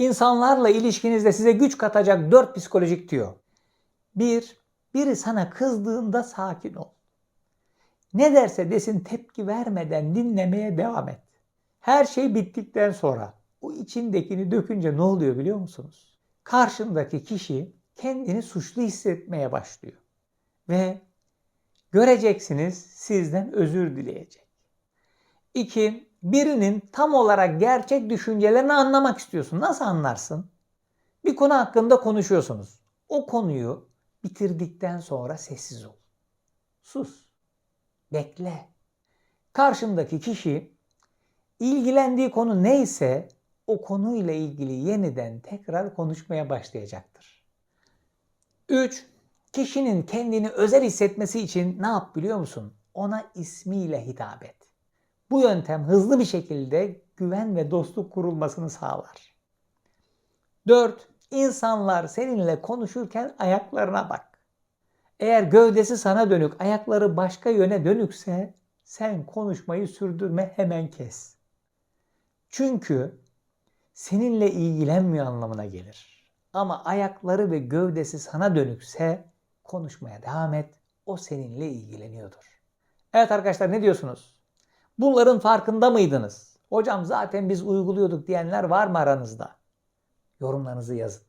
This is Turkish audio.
İnsanlarla ilişkinizde size güç katacak dört psikolojik tüyo. Bir, biri sana kızdığında sakin ol. Ne derse desin tepki vermeden dinlemeye devam et. Her şey bittikten sonra o içindekini dökünce ne oluyor biliyor musunuz? Karşındaki kişi kendini suçlu hissetmeye başlıyor. Ve göreceksiniz sizden özür dileyecek. İki, birinin tam olarak gerçek düşüncelerini anlamak istiyorsun. Nasıl anlarsın? Bir konu hakkında konuşuyorsunuz. O konuyu bitirdikten sonra sessiz ol. Sus. Bekle. Karşındaki kişi ilgilendiği konu neyse o konuyla ilgili yeniden tekrar konuşmaya başlayacaktır. 3. Kişinin kendini özel hissetmesi için ne yap biliyor musun? Ona ismiyle hitap et. Bu yöntem hızlı bir şekilde güven ve dostluk kurulmasını sağlar. 4. İnsanlar seninle konuşurken ayaklarına bak. Eğer gövdesi sana dönük, ayakları başka yöne dönükse sen konuşmayı sürdürme hemen kes. Çünkü seninle ilgilenmiyor anlamına gelir. Ama ayakları ve gövdesi sana dönükse konuşmaya devam et. O seninle ilgileniyordur. Evet arkadaşlar ne diyorsunuz? Bunların farkında mıydınız? Hocam zaten biz uyguluyorduk diyenler var mı aranızda? Yorumlarınızı yazın.